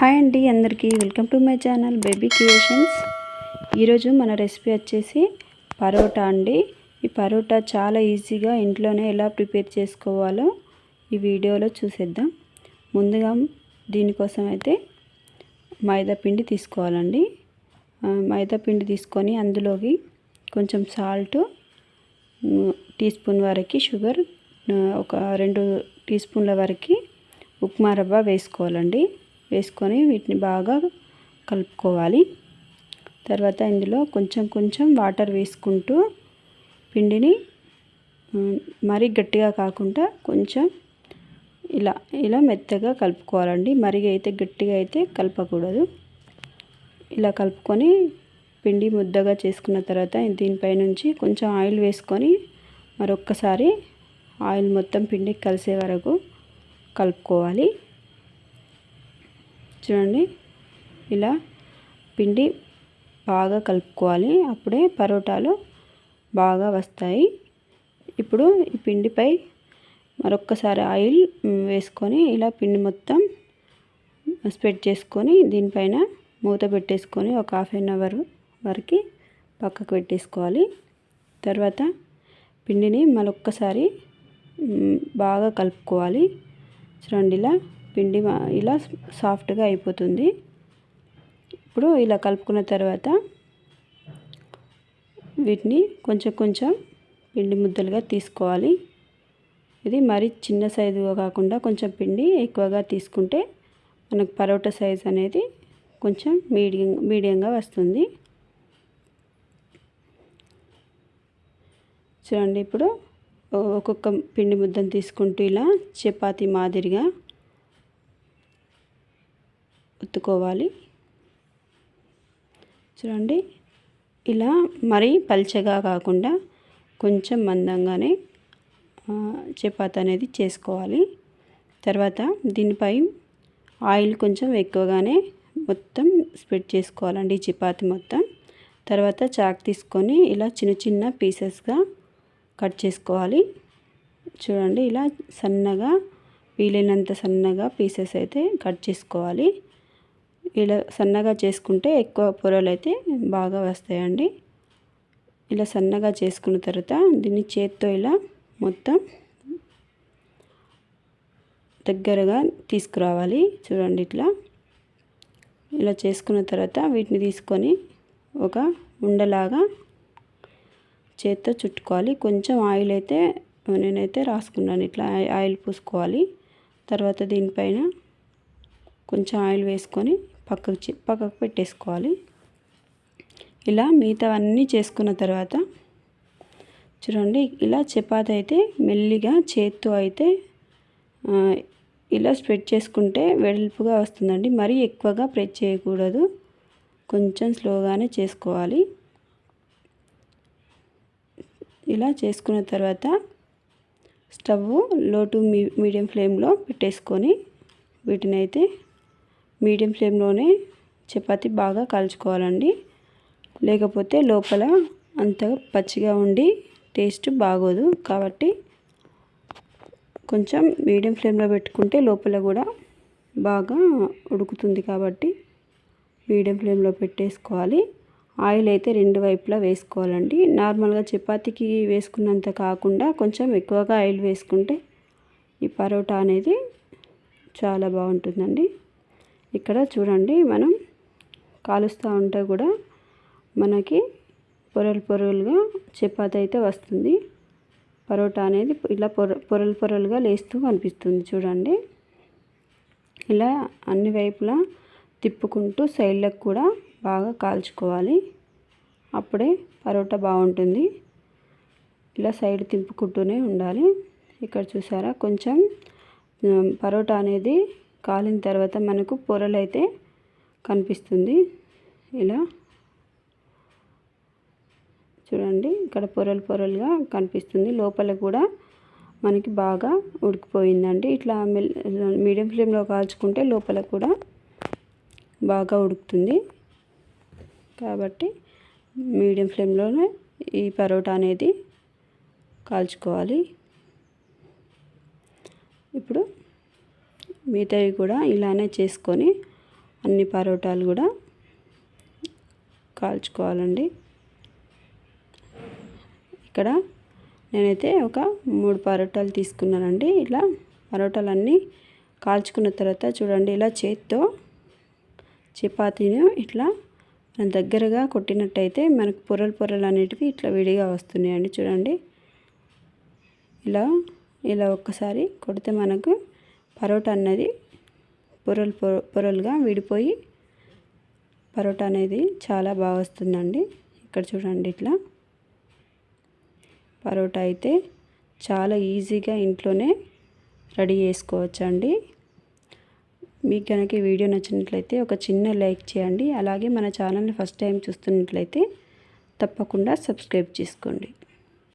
Hi అండి అందరికీ. Welcome to my channel baby creations. ఈరోజు మన రెసిపీ వచ్చేసి పరోటా అండి. ఈ పరోటా చాలా ఈజీగా ఇంట్లోనే ఎలా ప్రిపేర్ చేసుకోవాలో ఈ వీడియోలో చూసేద్దాం. ముందుగా దీనికోసం అయితే మైదా పిండి తీసుకోవాలండి. మైదా పిండి తీసుకొని అందులోకి కొంచెం సాల్ట్ టీ స్పూన్ వరకు షుగర్ ఒక రెండు టీ స్పూన్ల వరకు ఉప్మా రవ్వ వేసుకోవాలండి. వేసుకొని వీటిని బాగా కలుపుకోవాలి. తర్వాత ఇందులో కొంచెం కొంచెం వాటర్ వేసుకుంటూ పిండిని మరీ గట్టిగా కాకుండా కొంచెం ఇలా ఇలా మెత్తగా కలుపుకోవాలండి. మరీ అయితే గట్టిగా అయితే కలపకూడదు. ఇలా కలుపుకొని పిండి ముద్దగా చేసుకున్న తర్వాత దీనిపై నుంచి కొంచెం ఆయిల్ వేసుకొని మరొక్కసారి ఆయిల్ మొత్తం పిండి కలిసే వరకు కలుపుకోవాలి. చూడండి. ఇలా పిండి బాగా కలుపుకోవాలి. అప్పుడే పరోటాలు బాగా వస్తాయి. ఇప్పుడు ఈ పిండిపై మరొక్కసారి ఆయిల్ వేసుకొని ఇలా పిండి మొత్తం స్ప్రెడ్ చేసుకొని దీనిపైన మూత పెట్టేసుకొని ఒక హాఫ్ అన్ అవర్ వరకు పక్కకు పెట్టేసుకోవాలి. తర్వాత పిండిని మరొక్కసారి బాగా కలుపుకోవాలి. చూడండి ఇలా పిండి మా- ఇలా సాఫ్ట్గా అయిపోతుంది. ఇప్పుడు ఇలా కలుపుకున్న తర్వాత వీటిని కొంచెం కొంచెం పిండి ముద్దలుగా తీసుకోవాలి. ఇది మరీ చిన్న సైజుగా కాకుండా కొంచెం పిండి ఎక్కువగా తీసుకుంటే మనకు పరోటా సైజ్ అనేది కొంచెం మీడియం మీడియంగా వస్తుంది. చూడండి ఇప్పుడు ఒ- ఒక్కొక్క పిండి ముద్దను తీసుకుంటూ ఇలా చపాతి మాదిరిగా ఎత్తుకోవాలి చూడండి ఇలా మరీ పల్చగా కాకుండా కొంచెం మందంగానే చపాతి అనేది చేసుకోవాలి. తర్వాత దీనిపై ఆయిల్ కొంచెం ఎక్కువగానే మొత్తం స్ప్రెడ్ చేసుకోవాలండి చపాతి మొత్తం. తర్వాత చాక్ తీసుకొని ఇలా చిన్న చిన్న పీసెస్గా కట్ చేసుకోవాలి. చూడండి ఇలా సన్నగా వీలైనంత సన్నగా పీసెస్ అయితే కట్ చేసుకోవాలి. ఇలా సన్నగా చేసుకుంటే ఎక్కువ పొరలు అయితే బాగా వస్తాయండి. ఇలా సన్నగా చేసుకున్న తర్వాత దీన్ని చేత్తో ఇలా మొత్తం దగ్గరగా తీసుకురావాలి. చూడండి ఇట్లా. ఇలా చేసుకున్న తర్వాత వీటిని తీసుకొని ఒక ఉండలాగా చేత్తో చుట్టుకోవాలి. కొంచెం ఆయిల్ అయితే నేనైతే రాసుకున్నాను. ఇట్లా ఆయిల్ పూసుకోవాలి. తర్వాత దీనిపైన కొంచెం ఆయిల్ వేసుకొని పక్కకు పక్కకు పెట్టేసుకోవాలి. ఇలా మిగతావన్నీ చేసుకున్న తర్వాత చూడండి ఇలా చపాతి అయితే మెల్లిగా చేత్తో అయితే ఇలా స్ప్రెడ్ చేసుకుంటే వెడల్పుగా వస్తుందండి. మరీ ఎక్కువగా ప్రెస్ చేయకూడదు. కొంచెం స్లోగానే చేసుకోవాలి. ఇలా చేసుకున్న తర్వాత స్టవ్లో టు మీ మీడియం ఫ్లేమ్లో పెట్టేసుకొని వీటిని అయితే మీడియం ఫ్లేమ్లోనే చపాతి బాగా కాల్చుకోవాలండి. లేకపోతే లోపల అంతగా పచ్చిగా ఉండి టేస్ట్ బాగోదు. కాబట్టి కొంచెం మీడియం ఫ్లేమ్లో పెట్టుకుంటే లోపల కూడా బాగా ఉడుకుతుంది కాబట్టి మీడియం ఫ్లేమ్లో పెట్టేసుకోవాలి. ఆయిల్ అయితే రెండు వైపులా వేసుకోవాలండి. నార్మల్గా చపాతీకి వేసుకున్నంత కాకుండా కొంచెం ఎక్కువగా ఆయిల్ వేసుకుంటే ఈ పరోటా అనేది చాలా బాగుంటుందండి. ఇక్కడ చూడండి మనం కాలుస్తూ ఉంటే కూడా మనకి పొరలు పొరలుగా చపాతి అయితే వస్తుంది. పరోటా అనేది ఇలా పొర పొరలు పొరలుగా లేస్తూ కనిపిస్తుంది చూడండి. ఇలా అన్ని వైపులా తిప్పుకుంటూ సైడ్లకు కూడా బాగా కాల్చుకోవాలి. అప్పుడే పరోటా బాగుంటుంది. ఇలా సైడ్ తిప్పుకుంటూనే ఉండాలి. ఇక్కడ చూసారా కొంచెం పరోటా అనేది కాలిన తర్వాత మనకు పొరలు అయితే కనిపిస్తుంది. ఇలా చూడండి ఇక్కడ పొరలు పొరలుగా కనిపిస్తుంది. లోపల కూడా మనకి బాగా ఉడికిపోయిందండి. ఇట్లా మీడియం ఫ్లేమ్లో కాల్చుకుంటే లోపల కూడా బాగా ఉడుకుతుంది. కాబట్టి మీడియం ఫ్లేమ్లోనే ఈ పరోటా అనేది కాల్చుకోవాలి. ఇప్పుడు మిగతావి కూడా ఇలానే చేసుకొని అన్ని పరోటాలు కూడా కాల్చుకోవాలండి. ఇక్కడ నేనైతే ఒక మూడు పరోటాలు తీసుకున్నానండి. ఇలా పరోటాలన్నీ కాల్చుకున్న తర్వాత చూడండి ఇలా చేత్తో చపాతీని ఇట్లా మనం దగ్గరగా కొట్టినట్టయితే మనకు పొరలు పొరలు అనేటివి ఇట్లా విడిగా వస్తున్నాయండి చూడండి. ఇలా ఇలా ఒక్కసారి కొడితే మనకు పరోటా అన్నది పొరలు పొరలుగా విడిపోయి పరోటా అనేది చాలా బాగా వస్తుందండి. ఇక్కడ చూడండి ఇట్లా. పరోటా అయితే చాలా ఈజీగా ఇంట్లోనే రెడీ చేసుకోవచ్చండి. మీకు కనుక ఈ వీడియో నచ్చినట్లయితే ఒక చిన్న లైక్ చేయండి. అలాగే మన ఛానల్ని ఫస్ట్ టైం చూస్తున్నట్లయితే తప్పకుండా సబ్స్క్రైబ్ చేసుకోండి.